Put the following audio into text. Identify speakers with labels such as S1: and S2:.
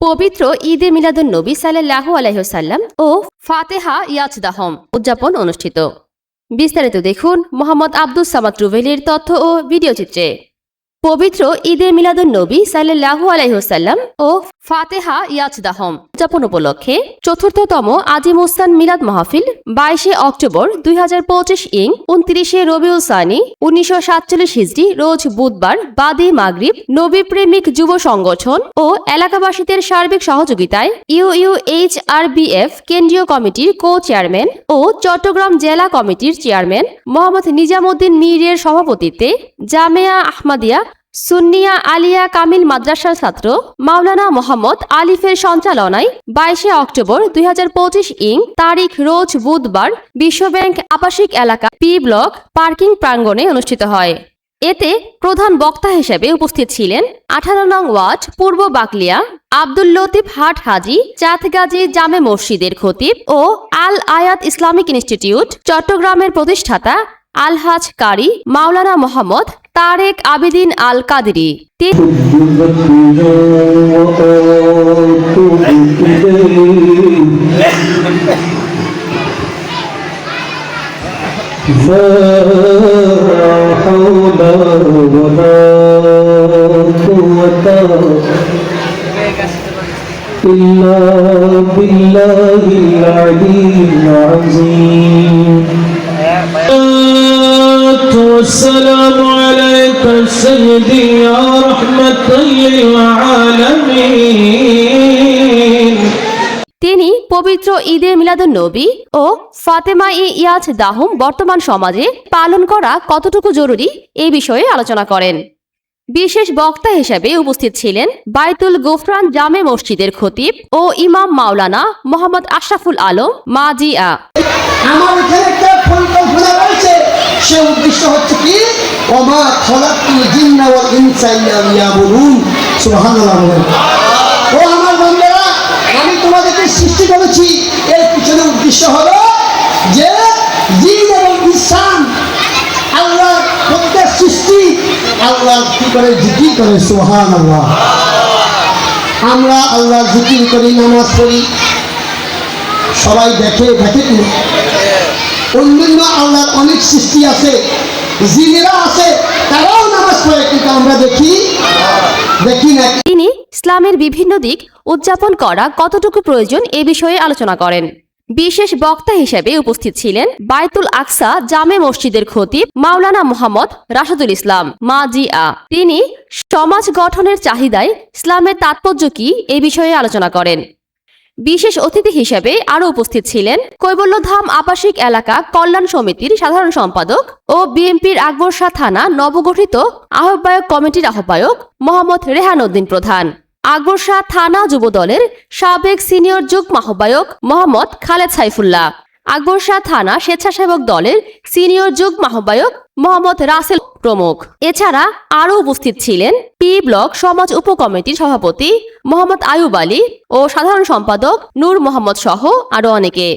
S1: পবিত্র ঈদে মিলাদুন নবী সাল্লাহ আলহ্লাম ও ফাতেহা ইয়াজদাহম উদযাপন অনুষ্ঠিত। বিস্তারিত দেখুন মোহাম্মদ আব্দুল সামাদ রুভেলির তথ্য ও ভিডিওচিত্রে পবিত্র ঈদে মিলাদুন নবী সাল্লাহু আলহ্লাম ও ফাতেহা ইয়াজদাহম উদযাপন উপলক্ষে চতুর্থতম আজিম উসান মিলাদ মাহফিল, বাইশে অক্টোবর দুই হাজার পঁচিশ ইং, উনত্রিশে রবিউল সানি, উনিশশো সাতচল্লিশ হিজড়ি, রোজ বুধবার, বাদে মাগরিব নবী প্রেমিক যুব সংগঠন ও এলাকাবাসীদের সার্বিক সহযোগিতায় U U H R B F, কেন্দ্রীয় কমিটির কো চেয়ারম্যান ও চট্টগ্রাম জেলা কমিটির চেয়ারম্যান মোহাম্মদ নিজামুদ্দিন মীরের সভাপতিত্বে জামেয়া আহমাদিয়া সুন্নিয়া আলিয়া কামিল মাদ্রাসার ছাত্র মাওলানা মোহাম্মদ আলিফের সঞ্চালনায় বাইশে অক্টোবর দুই হাজার পঁচিশ ইং তারিখ রোজ বুধবার বিশ্বব্যাংক আবাসিক এলাকা পি ব্লক পার্কিং প্রাঙ্গণে অনুষ্ঠিত হয়। এতে প্রধান বক্তা হিসেবে উপস্থিত ছিলেন আঠারো নং ওয়ার্ড, পূর্ব বাকলিয়া, আব্দুল লতিফ হাট হাজি, চাঁদগাজী জামে মসজিদের খতিব ও আল আয়াত ইসলামিক ইনস্টিটিউট চট্টগ্রামের প্রতিষ্ঠাতা আলহাজ কারি, মাওলানা মোহাম্মদ তারেক আবিদিন আল কাদিরি তি-
S2: حجبت بها وآتوا إليه فلا حول ولا قوة إلا بالله العلي العظيم الصلاة والسلام عليك سيدي يا رحمة للعالمين
S1: তিনি পবিত্র ঈদে মিলাদুন নবী ও ফাতেমা ই ইয়াজ দাহুম বর্তমান সমাজে পালন করা কতটুকু জরুরি এই বিষয়ে আলোচনা করেন বিশেষ বক্তা হিসেবে উপস্থিত ছিলেন বাইতুল গোফরান জামে মসজিদের খতিব ও ইমাম মাওলানা মোহাম্মদ আশরাফুল আলম মাজিয়া
S3: আমার সে উদ্দেশ্য হচ্ছে কি? ওমা খলাকুল জিন্না ওয়াল ইনসা ইল্লা লিয়াবুদুন। সুবহানাল্লাহ ও আমার বন্ধুরা, আমি তোমাদেরকে সৃষ্টি করেছি। এর পিছনে উদ্দেশ্য হলো যে জিন এবং ইনসান আল্লাহ প্রত্যেক সৃষ্টি, আল্লাহ কি করে জিকির করে? সুবহানাল্লাহ। আমরা আল্লাহ জিকির করি, নামাজ পড়ি। সবাই দেখে দেখে অনেক সৃষ্টি আছে, জিনেরা আছে, তারাও নামাজ পড়ে, কিন্তু আমরা দেখি দেখি না।
S1: তিনি ইসলামের বিভিন্ন দিক উদযাপন করা কতটুকু প্রয়োজন এ বিষয়ে আলোচনা করেন। বিশেষ বক্তা হিসেবে উপস্থিত ছিলেন বায়তুল আকসা জামে মসজিদের খতিব মাওলানা মোহাম্মদ রাশাদুল ইসলাম মাজিয়া। তিনি সমাজ গঠনের চাহিদায় ইসলামের তাৎপর্য কি এ বিষয়ে আলোচনা করেন। বিশেষ অতিথি হিসেবে আরও উপস্থিত ছিলেন কৈবল্যধাম আবাসিক এলাকা কল্যাণ সমিতির সাধারণ সম্পাদক ও বিএনপির আকবর শাহ থানা নবগঠিত আহ্বায়ক কমিটির আহ্বায়ক মোহাম্মদ রেহান উদ্দিন প্রধান। আকবর শাহ থানা যুব দলের সাবেক সিনিয়র যুগ্ম আহ্বায়ক মোহাম্মদ খালেদ সাইফুল্লাহ। আকবর শাহ থানা স্বেচ্ছাসেবক দলের সিনিয়র যুগ আহ্বায়ক মোহাম্মদ রাসেল প্রমুখ। এছাড়া আরও উপস্থিত ছিলেন পি ব্লক সমাজ উপকমিটির সভাপতি মোহাম্মদ আয়ুব আলী ও সাধারণ সম্পাদক নূর মোহাম্মদ সহ আরও অনেকে।